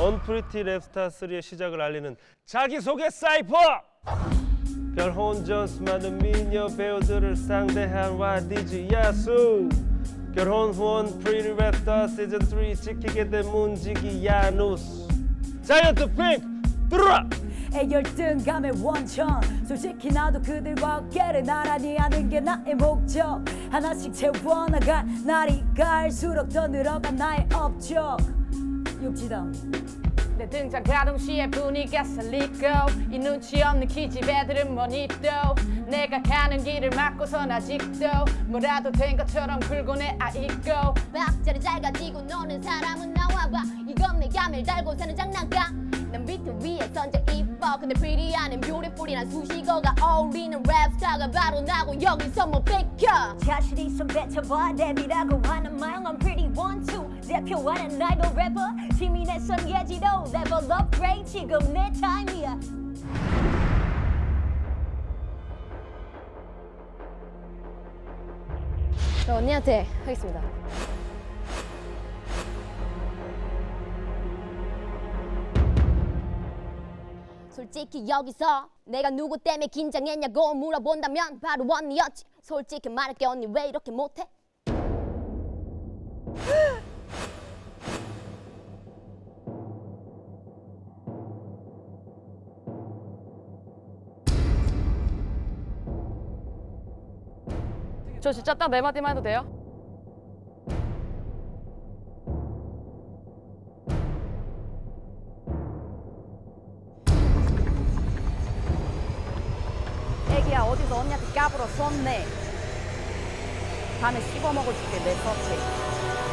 언프리티 랩스타 3의 시작을 알리는 자기소개 사이퍼! 별혼전 수많은 미녀 배우들을 상대한 YDG 야수. 결혼 후원 프리티 랩스타 시즌 3 지키게 된 문지기 야누스. 자이언트 핑크 들어라! 열등감의 원천. 솔직히 나도 그들과 어깨를 나란히 하는 게 나의 목적. 하나씩 채워나갈 날이 갈수록 더 늘어간 나의 업적 육지담 내 등장 가동 시에 분위기가 살리고 이 눈치 없는 기집애들은 뭐니 또 내가 가는 길을 막고선 아직도 뭐라도 된 것처럼 굴고 내 아이고. 박자를 잘 가지고 노는 사람은 나와봐. 이건 내 감을 달고 사는 장난감. 난 비트 위에 선져 이뻐. 근데 pretty한 beautiful이란 수식어가 어울리는 랩스타가 바로 나고 여기서 뭐 뺏겨. 자신 있어 뱉어봐. 랩이라고 하는 말 I'm pretty one two 대표하는 아이돌 래퍼 팀이 내선 예지도 level upgrade 지금 내 타임이야. 저 언니한테 하겠습니다. 솔직히 여기서 내가 누구 때문에 긴장했냐고 물어본다면 바로 언니였지. 솔직히 말할게 언니 왜 이렇게 못해? 저 진짜 딱 네 마디만 해도 돼요? 애기야 어디서 언니한테 까불어 썼네 밤에 씹어먹어줄게 내 서체